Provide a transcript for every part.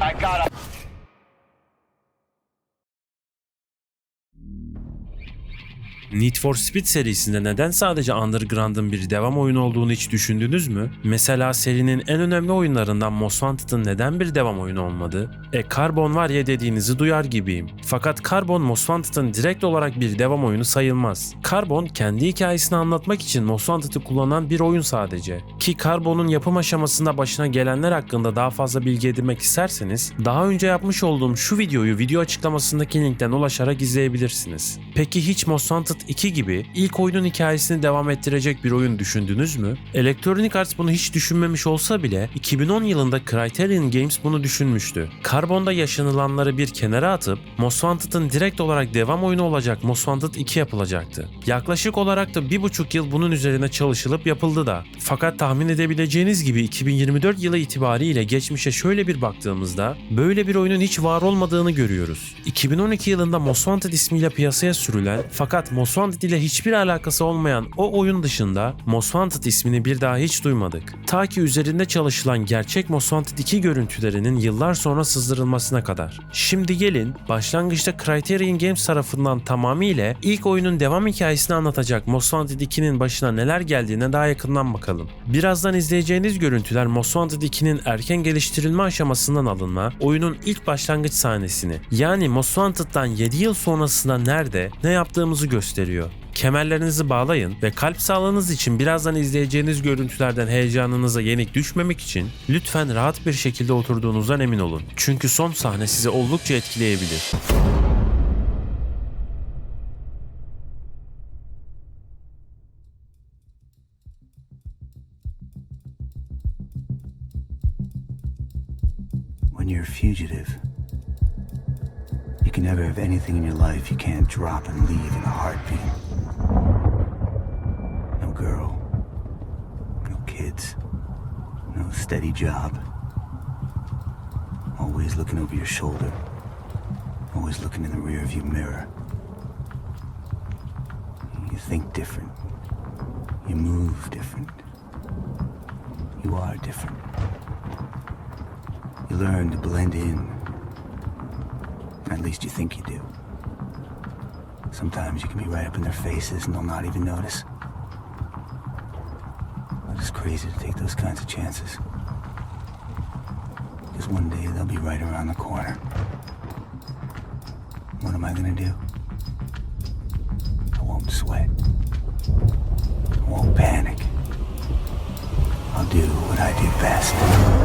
I got him. Need for Speed serisinde neden sadece Underground'ın bir devam oyunu olduğunu hiç düşündünüz mü? Mesela serinin en önemli oyunlarından Most Wanted'ın neden bir devam oyunu olmadı? E Carbon var ya dediğinizi duyar gibiyim. Fakat Carbon Most Wanted'ın direkt olarak bir devam oyunu sayılmaz. Carbon kendi hikayesini anlatmak için Most Wanted'ı kullanan bir oyun sadece. Ki Carbon'un yapım aşamasında başına gelenler hakkında daha fazla bilgi edinmek isterseniz daha önce yapmış olduğum şu videoyu video açıklamasındaki linkten ulaşarak izleyebilirsiniz. Peki hiç Most Wanted 2 gibi ilk oyunun hikayesini devam ettirecek bir oyun düşündünüz mü? Electronic Arts bunu hiç düşünmemiş olsa bile 2010 yılında Criterion Games bunu düşünmüştü. Carbon'da yaşanılanları bir kenara atıp Most Wanted'ın direkt olarak devam oyunu olacak Most Wanted 2 yapılacaktı. Yaklaşık olarak da bir buçuk yıl bunun üzerine çalışılıp yapıldı da. Fakat tahmin edebileceğiniz gibi 2024 yılı itibariyle geçmişe şöyle bir baktığımızda böyle bir oyunun hiç var olmadığını görüyoruz. 2012 yılında Most Wanted ismiyle piyasaya sürülen fakat Most Wanted ile hiçbir alakası olmayan o oyun dışında Most Wanted ismini bir daha hiç duymadık. Ta ki üzerinde çalışılan gerçek Most Wanted 2 görüntülerinin yıllar sonra sızdırılmasına kadar. Şimdi gelin başlangıçta Criterion Games tarafından tamamıyla ilk oyunun devam hikayesini anlatacak Most Wanted 2'nin başına neler geldiğine daha yakından bakalım. Birazdan izleyeceğiniz görüntüler Most Wanted 2'nin erken geliştirilme aşamasından alınma, oyunun ilk başlangıç sahnesini yani Most Wanted'dan 7 yıl sonrasında nerede, ne yaptığımızı gösteriyor. Kemerlerinizi bağlayın ve kalp sağlığınız için birazdan izleyeceğiniz görüntülerden heyecanınıza yenik düşmemek için lütfen rahat bir şekilde oturduğunuzdan emin olun. Çünkü son sahne sizi oldukça etkileyebilir. When you're fugitive, can never have anything in your life you can't drop and leave in a heartbeat. No girl, no kids, no steady job. Always looking over your shoulder, always looking in the rearview mirror. You think different, you move different, you are different. You learn to blend in. At least you think you do. Sometimes you can be right up in their faces and they'll not even notice. But it's crazy to take those kinds of chances. Because one day they'll be right around the corner. What am I gonna do? I won't sweat. I won't panic. I'll do what I do best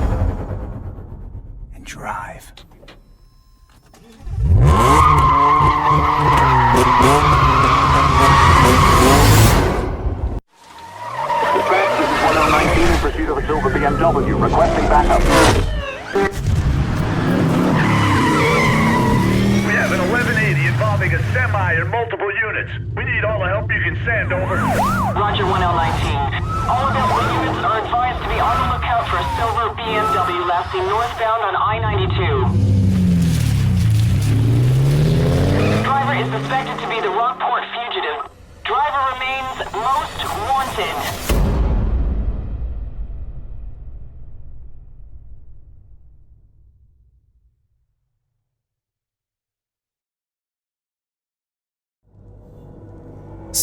BMW northbound on I-92. Driver is suspected to be the Rockport fugitive. Driver remains most wanted.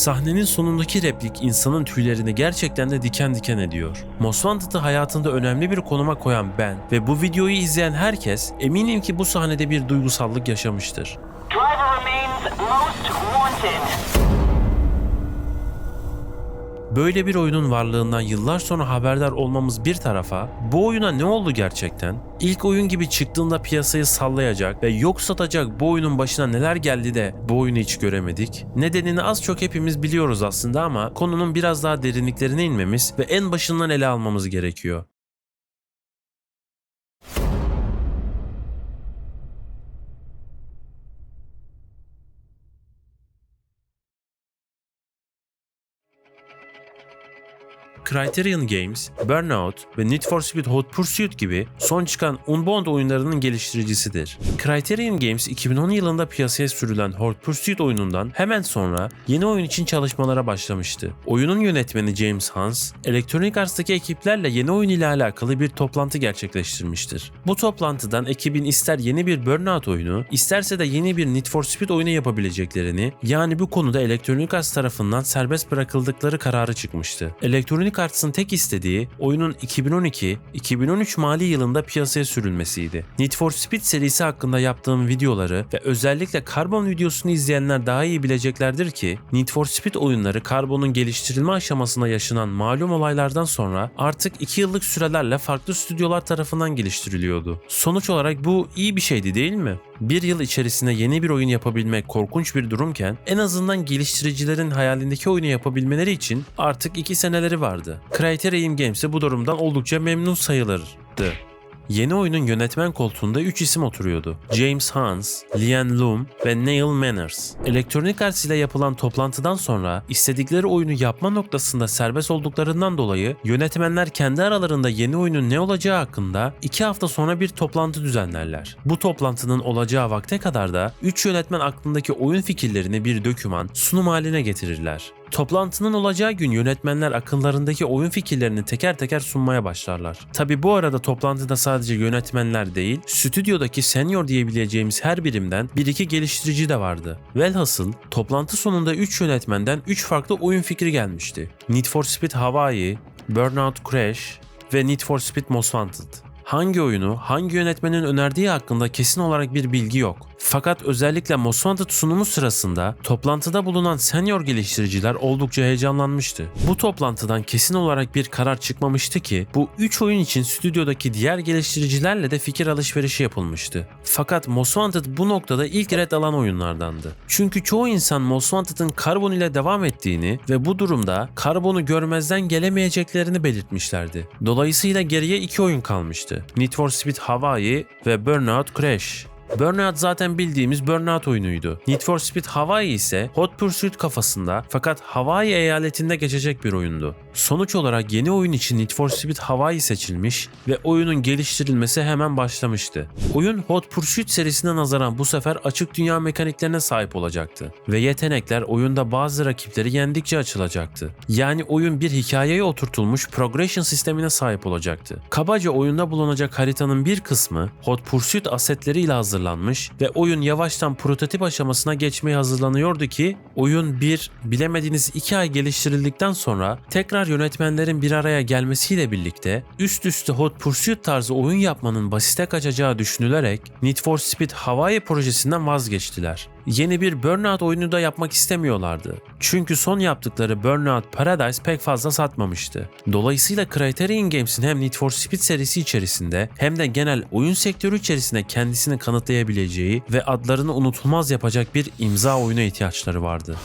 Sahnenin sonundaki replik insanın tüylerini gerçekten de diken diken ediyor. Most Wanted'ı hayatında önemli bir konuma koyan ben ve bu videoyu izleyen herkes eminim ki bu sahnede bir duygusallık yaşamıştır. Driver remains most wanted. Böyle bir oyunun varlığından yıllar sonra haberdar olmamız bir tarafa, bu oyuna ne oldu gerçekten? İlk oyun gibi çıktığında piyasayı sallayacak ve yok satacak bu oyunun başına neler geldi de bu oyunu hiç göremedik? Nedenini az çok hepimiz biliyoruz aslında ama konunun biraz daha derinliklerine inmemiz ve en başından ele almamız gerekiyor. Criterion Games, Burnout ve Need for Speed Hot Pursuit gibi son çıkan Unbound oyunlarının geliştiricisidir. Criterion Games 2010 yılında piyasaya sürülen Hot Pursuit oyunundan hemen sonra yeni oyun için çalışmalara başlamıştı. Oyunun yönetmeni James Hans, Electronic Arts'taki ekiplerle yeni oyun ile alakalı bir toplantı gerçekleştirmiştir. Bu toplantıdan ekibin ister yeni bir Burnout oyunu, isterse de yeni bir Need for Speed oyunu yapabileceklerini, yani bu konuda Electronic Arts tarafından serbest bırakıldıkları kararı çıkmıştı. Electronic Arts'ın tek istediği oyunun 2012-2013 mali yılında piyasaya sürülmesiydi. Need for Speed serisi hakkında yaptığım videoları ve özellikle Carbon videosunu izleyenler daha iyi bileceklerdir ki Need for Speed oyunları Carbon'un geliştirilme aşamasında yaşanan malum olaylardan sonra artık 2 yıllık sürelerle farklı stüdyolar tarafından geliştiriliyordu. Sonuç olarak bu iyi bir şeydi değil mi? Bir yıl içerisinde yeni bir oyun yapabilmek korkunç bir durumken en azından geliştiricilerin hayalindeki oyunu yapabilmeleri için artık 2 seneleri vardı. Criterion Games de bu durumdan oldukça memnun sayılırdı. Yeni oyunun yönetmen koltuğunda 3 isim oturuyordu. James Hans, Lian Loom ve Neil Manners. Electronic Arts ile yapılan toplantıdan sonra istedikleri oyunu yapma noktasında serbest olduklarından dolayı yönetmenler kendi aralarında yeni oyunun ne olacağı hakkında 2 hafta sonra bir toplantı düzenlerler. Bu toplantının olacağı vakte kadar da 3 yönetmen aklındaki oyun fikirlerini bir döküman, sunum haline getirirler. Toplantının olacağı gün yönetmenler akıllarındaki oyun fikirlerini teker teker sunmaya başlarlar. Tabi bu arada toplantıda sadece yönetmenler değil, stüdyodaki senior diyebileceğimiz her birimden bir iki geliştirici de vardı. Velhasıl toplantı sonunda 3 yönetmenden 3 farklı oyun fikri gelmişti. Need for Speed Hawaii, Burnout Crash ve Need for Speed Most Wanted. Hangi oyunu hangi yönetmenin önerdiği hakkında kesin olarak bir bilgi yok. Fakat özellikle Most Wanted sunumu sırasında toplantıda bulunan senior geliştiriciler oldukça heyecanlanmıştı. Bu toplantıdan kesin olarak bir karar çıkmamıştı ki bu 3 oyun için stüdyodaki diğer geliştiricilerle de fikir alışverişi yapılmıştı. Fakat Most Wanted bu noktada ilk red alan oyunlardandı. Çünkü çoğu insan Most Wanted'ın Carbon ile devam ettiğini ve bu durumda Carbon'u görmezden gelemeyeceklerini belirtmişlerdi. Dolayısıyla geriye iki oyun kalmıştı. Need for Speed Hawaii ve Burnout Crash. Burnout zaten bildiğimiz Burnout oyunuydu. Need for Speed Hawaii ise Hot Pursuit kafasında fakat Hawaii eyaletinde geçecek bir oyundu. Sonuç olarak yeni oyun için Need for Speed Hawaii seçilmiş ve oyunun geliştirilmesi hemen başlamıştı. Oyun Hot Pursuit serisine nazaran bu sefer açık dünya mekaniklerine sahip olacaktı ve yetenekler oyunda bazı rakipleri yendikçe açılacaktı. Yani oyun bir hikayeye oturtulmuş progression sistemine sahip olacaktı. Kabaca oyunda bulunacak haritanın bir kısmı Hot Pursuit asetleriyle hazırlanmış ve oyun yavaştan prototip aşamasına geçmeye hazırlanıyordu ki oyun bir bilemediğiniz iki ay geliştirildikten sonra tekrar yönetmenlerin bir araya gelmesiyle birlikte üst üste Hot Pursuit tarzı oyun yapmanın basite kaçacağı düşünülerek Need for Speed Hawaii projesinden vazgeçtiler. Yeni bir Burnout oyunu da yapmak istemiyorlardı. Çünkü son yaptıkları Burnout Paradise pek fazla satmamıştı. Dolayısıyla Criterion Games'in hem Need for Speed serisi içerisinde hem de genel oyun sektörü içerisinde kendisini kanıtlayabileceği ve adlarını unutulmaz yapacak bir imza oyuna ihtiyaçları vardı.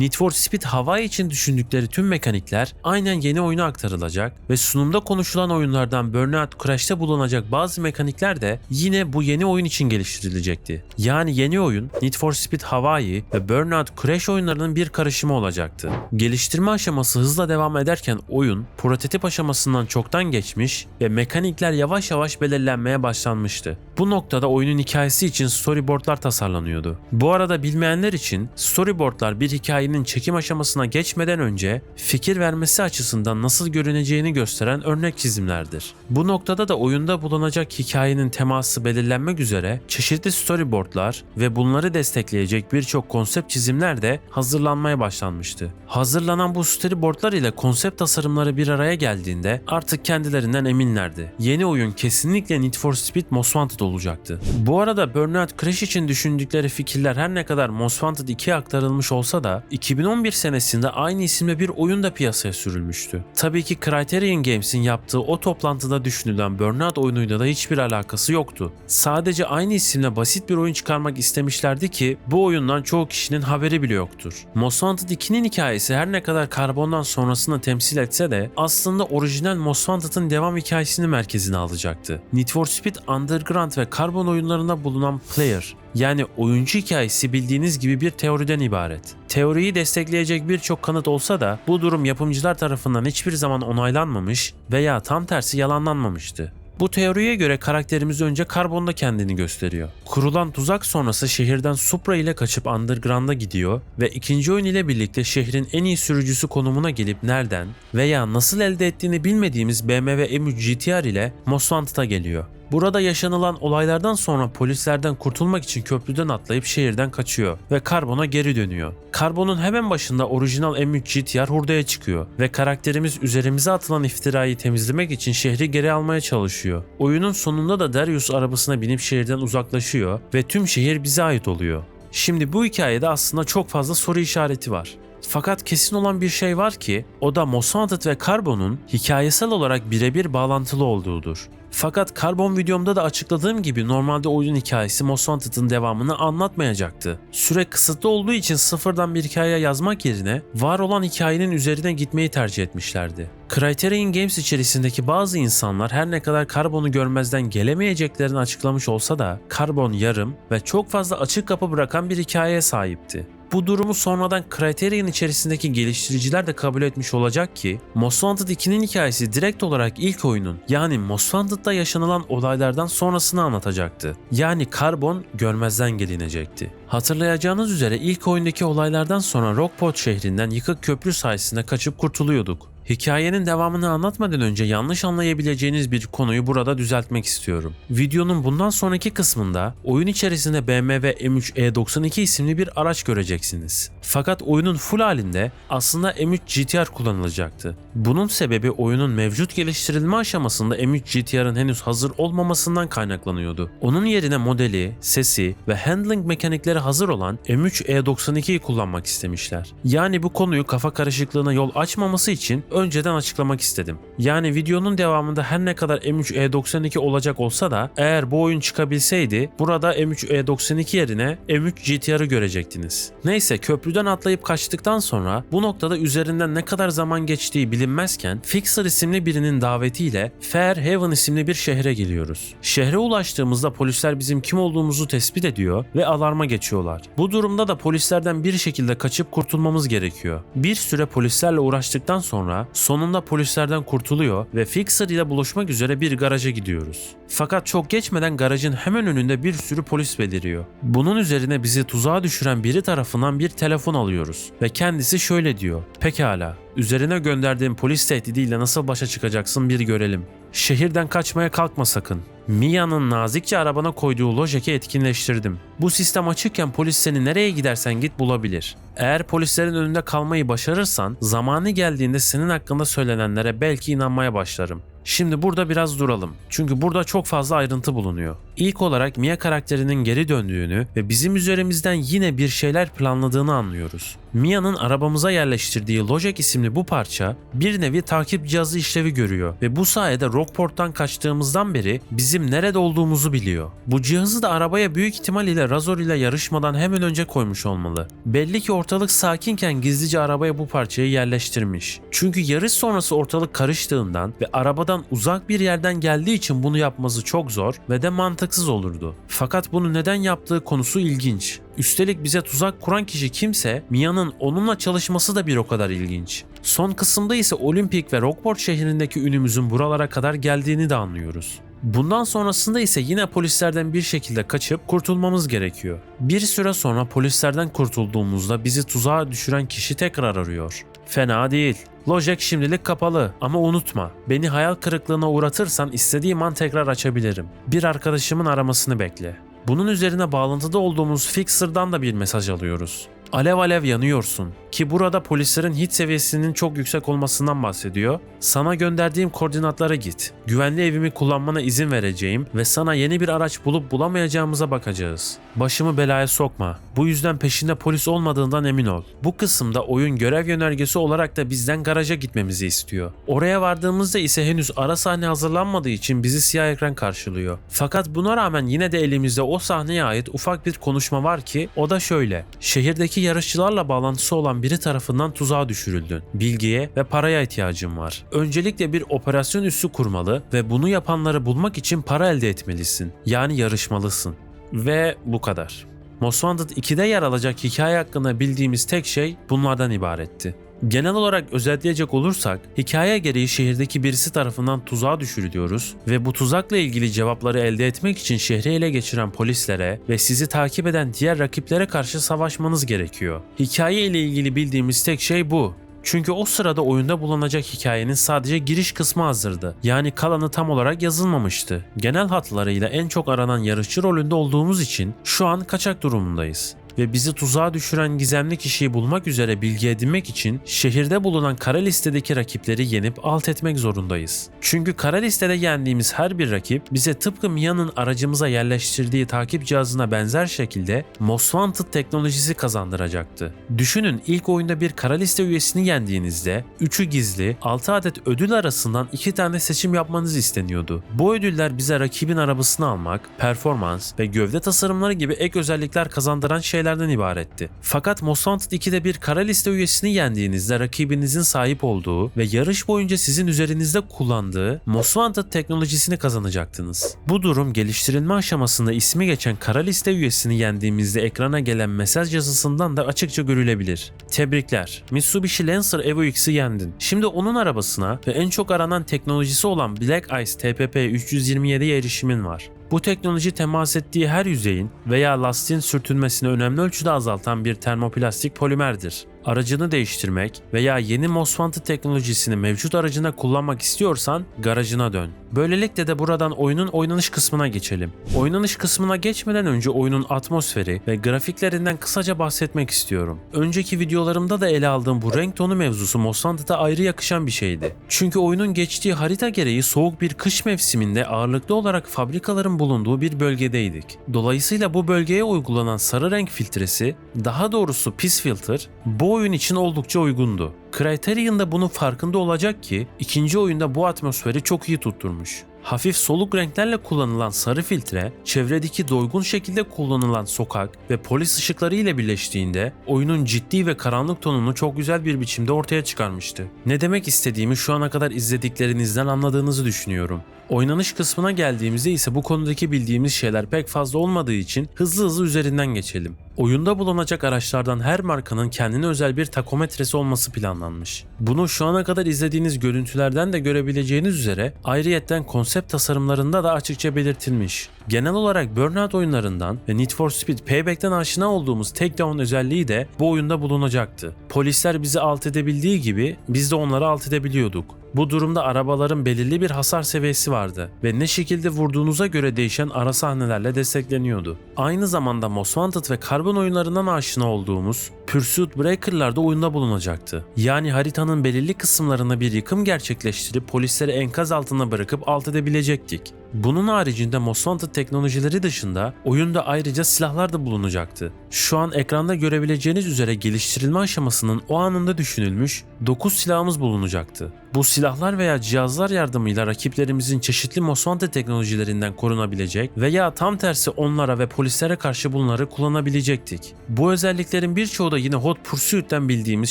Need for Speed Hawaii için düşündükleri tüm mekanikler aynen yeni oyuna aktarılacak ve sunumda konuşulan oyunlardan Burnout Crash'ta bulunacak bazı mekanikler de yine bu yeni oyun için geliştirilecekti. Yani yeni oyun Need for Speed Hawaii ve Burnout Crash oyunlarının bir karışımı olacaktı. Geliştirme aşaması hızla devam ederken oyun prototip aşamasından çoktan geçmiş ve mekanikler yavaş yavaş belirlenmeye başlanmıştı. Bu noktada oyunun hikayesi için storyboardlar tasarlanıyordu. Bu arada bilmeyenler için storyboardlar bir hikayenin çekim aşamasına geçmeden önce fikir vermesi açısından nasıl görüneceğini gösteren örnek çizimlerdir. Bu noktada da oyunda bulunacak hikayenin teması belirlenmek üzere çeşitli storyboardlar ve bunları destekleyecek birçok konsept çizimler de hazırlanmaya başlanmıştı. Hazırlanan bu storyboardlar ile konsept tasarımları bir araya geldiğinde artık kendilerinden eminlerdi. Yeni oyun kesinlikle Need for Speed Most Wanted olacaktı. Bu arada Burnout Crash için düşündükleri fikirler her ne kadar Most Wanted 2'ye aktarılmış olsa da 2011 senesinde aynı isimle bir oyun da piyasaya sürülmüştü. Tabii ki Criterion Games'in yaptığı o toplantıda düşünülen Burnout oyunuyla da hiçbir alakası yoktu. Sadece aynı isimle basit bir oyun çıkarmak istemişlerdi ki bu oyundan çoğu kişinin haberi bile yoktur. Most Wanted 2'nin hikayesi her ne kadar Karbon'dan sonrasını temsil etse de aslında orijinal Most Wanted'ın devam hikayesini merkezine alacaktı. Need for Speed Underground ve Carbon oyunlarında bulunan Player yani oyuncu hikayesi bildiğiniz gibi bir teoriden ibaret. Teoriyi destekleyecek birçok kanıt olsa da bu durum yapımcılar tarafından hiçbir zaman onaylanmamış veya tam tersi yalanlanmamıştı. Bu teoriye göre karakterimiz önce karbonda kendini gösteriyor. Kurulan tuzak sonrası şehirden Supra ile kaçıp Underground'a gidiyor ve ikinci oyun ile birlikte şehrin en iyi sürücüsü konumuna gelip nereden veya nasıl elde ettiğini bilmediğimiz BMW M3 GTR ile Most Wanted'a geliyor. Burada yaşanılan olaylardan sonra polislerden kurtulmak için köprüden atlayıp şehirden kaçıyor ve Karbon'a geri dönüyor. Karbon'un hemen başında orijinal M3 GTR hurdaya çıkıyor ve karakterimiz üzerimize atılan iftirayı temizlemek için şehri geri almaya çalışıyor. Oyunun sonunda da Darius arabasına binip şehirden uzaklaşıyor ve tüm şehir bize ait oluyor. Şimdi bu hikayede aslında çok fazla soru işareti var. Fakat kesin olan bir şey var ki o da Most Wanted ve Carbon'un hikayesel olarak birebir bağlantılı olduğudur. Fakat Carbon videomda da açıkladığım gibi normalde oyun hikayesi Most Wanted'ın devamını anlatmayacaktı. Süre kısıtlı olduğu için sıfırdan bir hikaye yazmak yerine var olan hikayenin üzerine gitmeyi tercih etmişlerdi. Criterion Games içerisindeki bazı insanlar her ne kadar Carbon'u görmezden gelemeyeceklerini açıklamış olsa da Carbon yarım ve çok fazla açık kapı bırakan bir hikayeye sahipti. Bu durumu sonradan Criterion içerisindeki geliştiriciler de kabul etmiş olacak ki Most Wanted 2'nin hikayesi direkt olarak ilk oyunun yani Most Wanted'da yaşanılan olaylardan sonrasını anlatacaktı. Yani Carbon görmezden gelinecekti. Hatırlayacağınız üzere ilk oyundaki olaylardan sonra Rockport şehrinden yıkık köprü sayesinde kaçıp kurtuluyorduk. Hikayenin devamını anlatmadan önce yanlış anlayabileceğiniz bir konuyu burada düzeltmek istiyorum. Videonun bundan sonraki kısmında oyun içerisinde BMW M3 E92 isimli bir araç göreceksiniz. Fakat oyunun full halinde aslında M3 GTR kullanılacaktı. Bunun sebebi oyunun mevcut geliştirilme aşamasında M3 GTR'ın henüz hazır olmamasından kaynaklanıyordu. Onun yerine modeli, sesi ve handling mekanikleri hazır olan M3 E92'yi kullanmak istemişler. Yani bu konuyu kafa karışıklığına yol açmaması için önceden açıklamak istedim. Yani videonun devamında her ne kadar M3 E92 olacak olsa da eğer bu oyun çıkabilseydi burada M3 E92 yerine M3 GTR'ı görecektiniz. Neyse köprüden atlayıp kaçtıktan sonra bu noktada üzerinden ne kadar zaman geçtiği bilinmezken Fixer isimli birinin davetiyle Fairhaven isimli bir şehre geliyoruz. Şehre ulaştığımızda polisler bizim kim olduğumuzu tespit ediyor ve alarma geçiyorlar. Bu durumda da polislerden bir şekilde kaçıp kurtulmamız gerekiyor. Bir süre polislerle uğraştıktan sonra sonunda polislerden kurtuluyor ve Fixer ile buluşmak üzere bir garaja gidiyoruz. Fakat çok geçmeden garajın hemen önünde bir sürü polis beliriyor. Bunun üzerine bizi tuzağa düşüren biri tarafından bir telefon alıyoruz ve kendisi şöyle diyor. Pekala, üzerine gönderdiğim polis tehdidiyle nasıl başa çıkacaksın bir görelim. Şehirden kaçmaya kalkma sakın. Mia'nın nazikçe arabana koyduğu lojeki etkinleştirdim. Bu sistem açıkken polis seni nereye gidersen git bulabilir. Eğer polislerin önünde kalmayı başarırsan zamanı geldiğinde senin hakkında söylenenlere belki inanmaya başlarım. Şimdi burada biraz duralım. Çünkü burada çok fazla ayrıntı bulunuyor. İlk olarak Mia karakterinin geri döndüğünü ve bizim üzerimizden yine bir şeyler planladığını anlıyoruz. Mia'nın arabamıza yerleştirdiği Lojek isimli bu parça bir nevi takip cihazı işlevi görüyor ve bu sayede Rockport'tan kaçtığımızdan beri bizim nerede olduğumuzu biliyor. Bu cihazı da arabaya büyük ihtimal ile Razor ile yarışmadan hemen önce koymuş olmalı. Belli ki ortalık sakinken gizlice arabaya bu parçayı yerleştirmiş. Çünkü yarış sonrası ortalık karıştığından ve arabadan uzak bir yerden geldiği için bunu yapması çok zor ve de mantıksız olurdu. Fakat bunu neden yaptığı konusu ilginç. Üstelik bize tuzak kuran kişi kimse Mia'nın onunla çalışması da bir o kadar ilginç. Son kısımda ise Olimpik ve Rockport şehrindeki ünümüzün buralara kadar geldiğini de anlıyoruz. Bundan sonrasında ise yine polislerden bir şekilde kaçıp kurtulmamız gerekiyor. Bir süre sonra polislerden kurtulduğumuzda bizi tuzağa düşüren kişi tekrar arıyor. Fena değil. Lojek şimdilik kapalı ama unutma. Beni hayal kırıklığına uğratırsan istediğim an tekrar açabilirim. Bir arkadaşımın aramasını bekle. Bunun üzerine bağlantıda olduğumuz Fixer'dan da bir mesaj alıyoruz. Alev alev yanıyorsun ki burada polislerin hit seviyesinin çok yüksek olmasından bahsediyor. Sana gönderdiğim koordinatlara git. Güvenli evimi kullanmana izin vereceğim ve sana yeni bir araç bulup bulamayacağımıza bakacağız. Başımı belaya sokma. Bu yüzden peşinde polis olmadığından emin ol. Bu kısımda oyun görev yönergesi olarak da bizden garaja gitmemizi istiyor. Oraya vardığımızda ise henüz ara sahne hazırlanmadığı için bizi siyah ekran karşılıyor. Fakat buna rağmen yine de elimizde o sahneye ait ufak bir konuşma var ki o da şöyle. Şehirdeki yarışçılarla bağlantısı olan biri tarafından tuzağa düşürüldün. Bilgiye ve paraya ihtiyacın var. Öncelikle bir operasyon üssü kurmalı ve bunu yapanları bulmak için para elde etmelisin. Yani yarışmalısın. Ve bu kadar. Most Wanted 2'de yer alacak hikaye hakkında bildiğimiz tek şey bunlardan ibaretti. Genel olarak özetleyecek olursak, hikaye gereği şehirdeki birisi tarafından tuzağa düşürülüyoruz ve bu tuzakla ilgili cevapları elde etmek için şehri ele geçiren polislere ve sizi takip eden diğer rakiplere karşı savaşmanız gerekiyor. Hikaye ile ilgili bildiğimiz tek şey bu. Çünkü o sırada oyunda bulunacak hikayenin sadece giriş kısmı hazırdı. Yani kalanı tam olarak yazılmamıştı. Genel hatlarıyla en çok aranan yarışçı rolünde olduğumuz için şu an kaçak durumundayız ve bizi tuzağa düşüren gizemli kişiyi bulmak üzere bilgi edinmek için şehirde bulunan kara listedeki rakipleri yenip alt etmek zorundayız. Çünkü kara listede yendiğimiz her bir rakip bize tıpkı Mia'nın aracımıza yerleştirdiği takip cihazına benzer şekilde Most Wanted teknolojisi kazandıracaktı. Düşünün ilk oyunda bir kara liste üyesini yendiğinizde 3'ü gizli 6 adet ödül arasından 2 tane seçim yapmanız isteniyordu. Bu ödüller bize rakibin arabasını almak, performans ve gövde tasarımları gibi ek özellikler kazandıran şeylerden ibaretti. Fakat Most Wanted 2'de bir kara liste üyesini yendiğinizde rakibinizin sahip olduğu ve yarış boyunca sizin üzerinizde kullandığı Most Wanted teknolojisini kazanacaktınız. Bu durum geliştirilme aşamasında ismi geçen kara liste üyesini yendiğimizde ekrana gelen mesaj yazısından da açıkça görülebilir. Tebrikler. Mitsubishi Lancer Evo X'i yendin. Şimdi onun arabasına ve en çok aranan teknolojisi olan Black Ice TPP 327'ye erişimin var. Bu teknoloji temas ettiği her yüzeyin veya lastiğin sürtünmesini önemli ölçüde azaltan bir termoplastik polimerdir. Aracını değiştirmek veya yeni Most Wanted teknolojisini mevcut aracına kullanmak istiyorsan garajına dön. Böylelikle de buradan oyunun oynanış kısmına geçelim. Oynanış kısmına geçmeden önce oyunun atmosferi ve grafiklerinden kısaca bahsetmek istiyorum. Önceki videolarımda da ele aldığım bu renk tonu mevzusu Most Wanted'a ayrı yakışan bir şeydi. Çünkü oyunun geçtiği harita gereği soğuk bir kış mevsiminde ağırlıklı olarak fabrikaların bulunduğu bir bölgedeydik. Dolayısıyla bu bölgeye uygulanan sarı renk filtresi, daha doğrusu pis filter, bu oyun için oldukça uygundu. Criterion da bunun farkında olacak ki ikinci oyunda bu atmosferi çok iyi tutturmuş. Hafif soluk renklerle kullanılan sarı filtre, çevredeki doygun şekilde kullanılan sokak ve polis ışıkları ile birleştiğinde oyunun ciddi ve karanlık tonunu çok güzel bir biçimde ortaya çıkarmıştı. Ne demek istediğimi şu ana kadar izlediklerinizden anladığınızı düşünüyorum. Oynanış kısmına geldiğimizde ise bu konudaki bildiğimiz şeyler pek fazla olmadığı için hızlı hızlı üzerinden geçelim. Oyunda bulunacak araçlardan her markanın kendine özel bir takometresi olması planlanmış. Bunu şu ana kadar izlediğiniz görüntülerden de görebileceğiniz üzere ayrıyetten konsept tasarımlarında da açıkça belirtilmiş. Genel olarak Burnout oyunlarından ve Need for Speed Payback'ten aşina olduğumuz takedown özelliği de bu oyunda bulunacaktı. Polisler bizi alt edebildiği gibi biz de onları alt edebiliyorduk. Bu durumda arabaların belirli bir hasar seviyesi vardı ve ne şekilde vurduğunuza göre değişen ara sahnelerle destekleniyordu. Aynı zamanda Most Wanted ve Carbon oyunlarından aşina olduğumuz Pursuit Breaker'lar da oyunda bulunacaktı. Yani haritanın belirli kısımlarına bir yıkım gerçekleştirip polisleri enkaz altına bırakıp alt edebilecektik. Bunun haricinde Most Wanted teknolojileri dışında oyunda ayrıca silahlar da bulunacaktı. Şu an ekranda görebileceğiniz üzere geliştirilme aşamasının o anında düşünülmüş 9 silahımız bulunacaktı. Bu silahlar veya cihazlar yardımıyla rakiplerimizin çeşitli Most Wanted teknolojilerinden korunabilecek veya tam tersi onlara ve polislere karşı bunları kullanabilecektik. Bu özelliklerin birçoğu da yine Hot Pursuit'ten bildiğimiz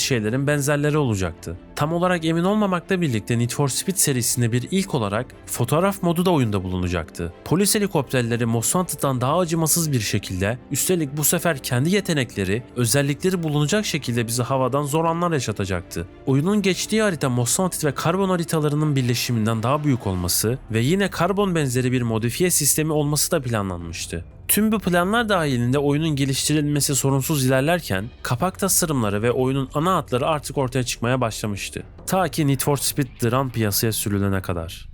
şeylerin benzerleri olacaktı. Tam olarak emin olmamakla birlikte Need for Speed serisinde bir ilk olarak fotoğraf modu da oyunda bulunacaktı. Polis helikopterleri Most Wanted'dan daha acımasız bir şekilde, üstelik bu sefer kendi yetenekleri, özellikleri bulunacak şekilde bizi havadan zor anlar yaşatacaktı. Oyunun geçtiği harita Most Wanted ve karbon haritalarının birleşiminden daha büyük olması ve yine karbon benzeri bir modifiye sistemi olması da planlanmıştı. Tüm bu planlar dahilinde oyunun geliştirilmesi sorunsuz ilerlerken kapak tasarımları ve oyunun ana hatları artık ortaya çıkmaya başlamıştı. Ta ki Need for Speed The piyasaya sürülene kadar.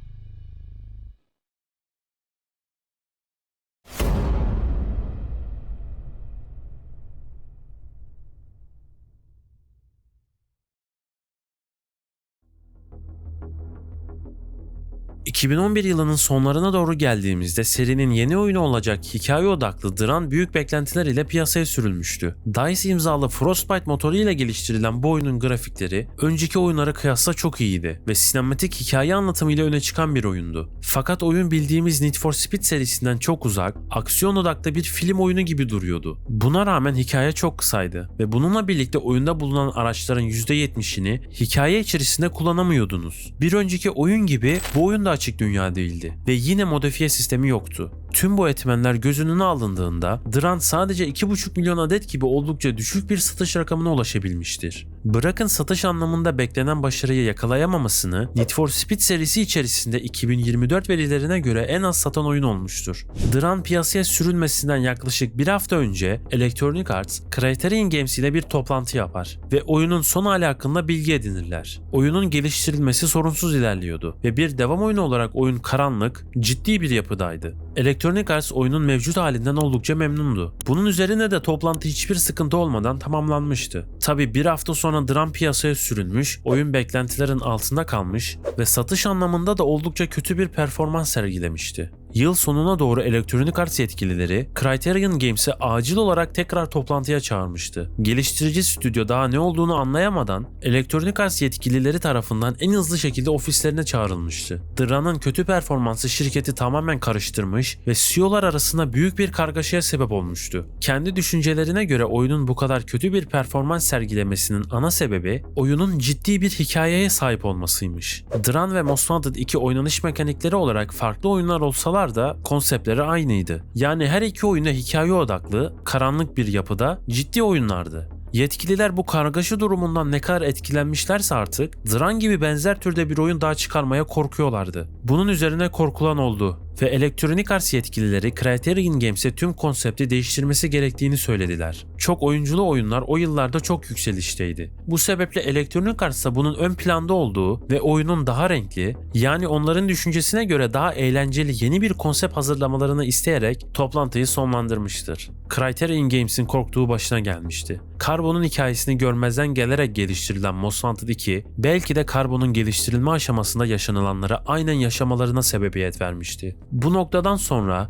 2011 yılının sonlarına doğru geldiğimizde serinin yeni oyunu olacak hikaye odaklı Dran büyük beklentiler ile piyasaya sürülmüştü. DICE imzalı Frostbite motoru ile geliştirilen bu oyunun grafikleri önceki oyunlara kıyasla çok iyiydi ve sinematik hikaye anlatımıyla öne çıkan bir oyundu. Fakat oyun bildiğimiz Need for Speed serisinden çok uzak, aksiyon odaklı bir film oyunu gibi duruyordu. Buna rağmen hikaye çok kısaydı ve bununla birlikte oyunda bulunan araçların %70'ini hikaye içerisinde kullanamıyordunuz. Bir önceki oyun gibi bu oyun da dünya değildi ve yine modifiye sistemi yoktu. Tüm bu etmenler göz önüne alındığında Dran sadece 2,5 milyon adet gibi oldukça düşük bir satış rakamına ulaşabilmiştir. Bırakın satış anlamında beklenen başarıyı yakalayamamasını Need for Speed serisi içerisinde 2024 verilerine göre en az satan oyun olmuştur. Dran piyasaya sürülmesinden yaklaşık bir hafta önce Electronic Arts, Criterion Games ile bir toplantı yapar ve oyunun son hali hakkında bilgi edinirler. Oyunun geliştirilmesi sorunsuz ilerliyordu ve bir devam oyunu olarak oyun karanlık, ciddi bir yapıdaydı. Electronic Arts oyunun mevcut halinden oldukça memnundu. Bunun üzerine de toplantı hiçbir sıkıntı olmadan tamamlanmıştı. Tabi bir hafta sonra dram piyasaya sürülmüş, oyun beklentilerin altında kalmış ve satış anlamında da oldukça kötü bir performans sergilemişti. Yıl sonuna doğru Electronic Arts yetkilileri Criterion Games'i acil olarak tekrar toplantıya çağırmıştı. Geliştirici stüdyo daha ne olduğunu anlayamadan Electronic Arts yetkilileri tarafından en hızlı şekilde ofislerine çağrılmıştı. Dran'ın kötü performansı şirketi tamamen karıştırmış ve CEO'lar arasında büyük bir kargaşaya sebep olmuştu. Kendi düşüncelerine göre oyunun bu kadar kötü bir performans sergilemesinin ana sebebi oyunun ciddi bir hikayeye sahip olmasıymış. Dran ve Most Wanted 2 oynanış mekanikleri olarak farklı oyunlar olsalar da konseptleri aynıydı. Yani her iki oyunda hikaye odaklı, karanlık bir yapıda ciddi oyunlardı. Yetkililer bu kargaşa durumundan ne kadar etkilenmişlerse artık Dran gibi benzer türde bir oyun daha çıkarmaya korkuyorlardı. Bunun üzerine korkulan oldu ve Electronic Arts yetkilileri Criterion Games'e tüm konsepti değiştirmesi gerektiğini söylediler. Çok oyunculu oyunlar o yıllarda çok yükselişteydi. Bu sebeple Electronic Arts da bunun ön planda olduğu ve oyunun daha renkli, yani onların düşüncesine göre daha eğlenceli yeni bir konsept hazırlamalarını isteyerek toplantıyı sonlandırmıştır. Criterion Games'in korktuğu başına gelmişti. Carbon'un hikayesini görmezden gelerek geliştirilen Most Wanted 2, belki de Carbon'un geliştirilme aşamasında yaşanılanlara aynen yaşamalarına sebebiyet vermişti. Bu noktadan sonra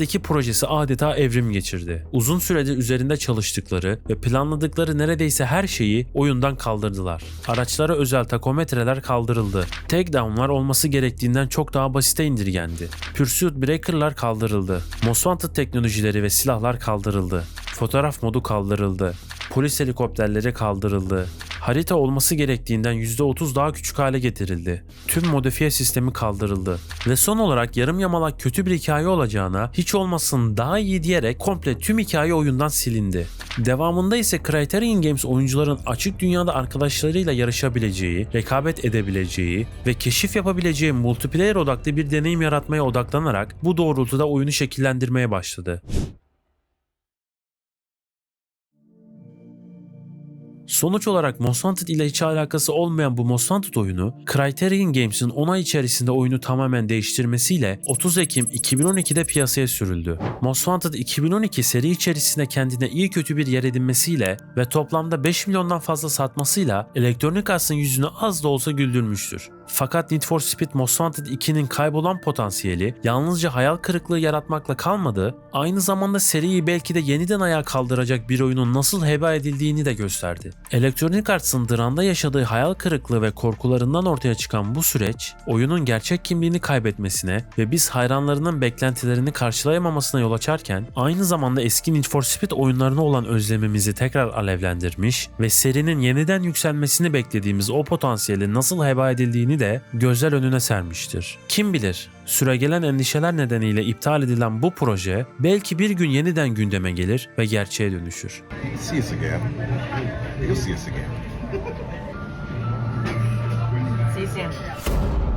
2 projesi adeta evrim geçirdi. Uzun süredir üzerinde çalıştıkları ve planladıkları neredeyse her şeyi oyundan kaldırdılar. Araçlara özel takometreler kaldırıldı. Takedown'lar olması gerektiğinden çok daha basite indirgendi. Pursuit Breaker'lar kaldırıldı. Most Wanted teknolojileri ve silahlar kaldırıldı. Fotoğraf modu kaldırıldı. Polis helikopterleri kaldırıldı. Harita olması gerektiğinden %30 daha küçük hale getirildi. Tüm modifiye sistemi kaldırıldı. Ve son olarak yarım yamalak kötü bir hikaye olacağına hiç olmasın daha iyi diyerek komple tüm hikaye oyundan silindi. Devamında ise Criterion Games oyuncuların açık dünyada arkadaşlarıyla yarışabileceği, rekabet edebileceği ve keşif yapabileceği multiplayer odaklı bir deneyim yaratmaya odaklanarak bu doğrultuda oyunu şekillendirmeye başladı. Sonuç olarak Most Wanted ile hiç alakası olmayan bu Most Wanted oyunu, Criterion Games'in 10 ay içerisinde oyunu tamamen değiştirmesiyle 30 Ekim 2012'de piyasaya sürüldü. Most Wanted 2012 seri içerisinde kendine iyi kötü bir yer edinmesiyle ve toplamda 5 milyondan fazla satmasıyla Electronic Arts'ın yüzünü az da olsa güldürmüştür. Fakat Need for Speed Most Wanted 2'nin kaybolan potansiyeli yalnızca hayal kırıklığı yaratmakla kalmadı, aynı zamanda seriyi belki de yeniden ayağa kaldıracak bir oyunun nasıl heba edildiğini de gösterdi. Electronic Arts'ın Dran'da yaşadığı hayal kırıklığı ve korkularından ortaya çıkan bu süreç, oyunun gerçek kimliğini kaybetmesine ve biz hayranlarının beklentilerini karşılayamamasına yol açarken, aynı zamanda eski Need for Speed oyunlarına olan özlemimizi tekrar alevlendirmiş ve serinin yeniden yükselmesini beklediğimiz o potansiyeli nasıl heba edildiğini de gözler önüne sermiştir. Kim bilir, süregelen endişeler nedeniyle iptal edilen bu proje belki bir gün yeniden gündeme gelir ve gerçeğe dönüşür. You'll see us again. You'll see us again. See you soon.